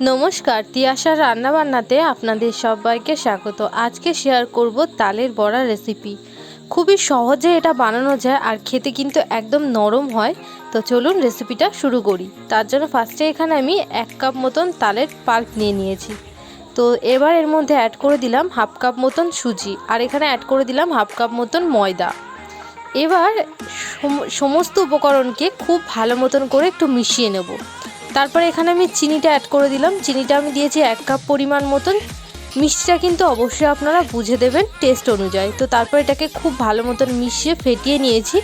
নমস্কার, তিয়াশার রান্নাবান্নাতে আপনাদের সবাইকে স্বাগত। আজকে শেয়ার করব তালের বড়া রেসিপি খুবই সহজে এটা বানানো যায় আর খেতে কিন্তু একদম নরম হয়। তো চলুন রেসিপিটা শুরু করি। তার জন্য ফার্স্টে এখানে আমি এক কাপ মতন তালের পাল্প নিয়ে নিয়েছি। তো এবার এর মধ্যে অ্যাড করে দিলাম হাফ কাপ মতন সুজি আর এখানে অ্যাড করে দিলাম হাফ কাপ মতন ময়দা। এবার সম- সমস্ত উপকরণকে খুব ভালো মতন করে একটু মিশিয়ে নেব। তারপরে এখানে আমি চিনিটা অ্যাড করে দিলাম। চিনিটা আমি দিয়েছি এক কাপ পরিমাণ মতন। মিষ্টিটা কিন্তু অবশ্যই আপনারা বুঝে দেবেন টেস্ট অনুযায়ী। তো তারপর এটাকে খুব ভালো মতন মিশিয়ে ফেটিয়ে নিয়েছি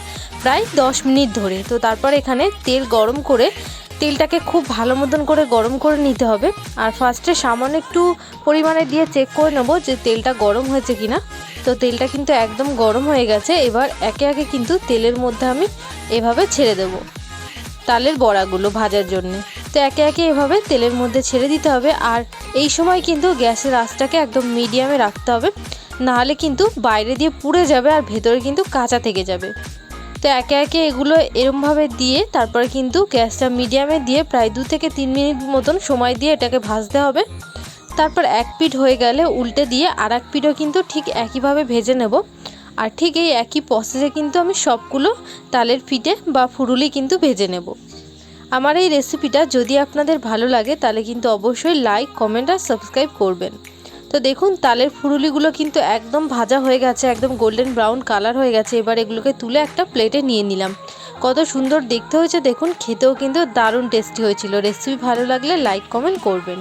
প্রায় দশ মিনিট ধরে। তো তারপর এখানে তেল গরম করে, তেলটাকে খুব ভালো মতন করে গরম করে নিতে হবে। আর ফার্স্টে সামান্য একটু পরিমাণে দিয়ে চেক করে নেব যে তেলটা গরম হয়েছে কিনা। তো তেলটা কিন্তু একদম গরম হয়ে গেছে। এবার একে একে কিন্তু তেলের মধ্যে আমি এভাবে ছেড়ে দেবো। তালের বড়াগুলো ভাজার জন্য। তো একে একে এভাবে তেলের মধ্যে ছেড়ে দিতে হবে। আর এই সময় কিন্তু গ্যাসের আঁচটাকে একদম মিডিয়ামে রাখতে হবে। নাহলে কিন্তু বাইরে দিয়ে পুড়ে যাবে আর ভেতরে কিন্তু কাঁচা থেকে যাবে। তো একে একে এগুলো এরমভাবে দিয়ে তারপরে কিন্তু গ্যাসটা মিডিয়ামে দিয়ে প্রায় দু থেকে তিন মিনিট মতন সময় দিয়ে এটাকে ভাজতে হবে। তারপর এক পিঠ হয়ে গেলে উল্টে দিয়ে আর এক পিঠও কিন্তু ঠিক একইভাবে ভেজে নেব। আর ঠিক এই একই প্রসেসে কিন্তু আমি সবগুলো তালের পিঠে বা ফুরুলি কিন্তু ভেজে নেব। আমার এই রেসিপিটা যদি আপনাদের ভালো লাগে, তাহলে কিন্তু অবশ্যই লাইক কমেন্ট আর সাবস্ক্রাইব করবেন। তো দেখুন, তালের ফুরুলিগুলো কিন্তু একদম ভাজা হয়ে গেছে, একদম গোল্ডেন ব্রাউন কালার হয়ে গেছে। এবার এগুলোকে তুলে একটা প্লেটে নিয়ে নিলাম। কত সুন্দর দেখতে হয়েছে, দেখুন, খেতেও কিন্তু দারুণ টেস্টি হয়েছিল। রেসিপি ভালো লাগলে লাইক কমেন্ট করবেন।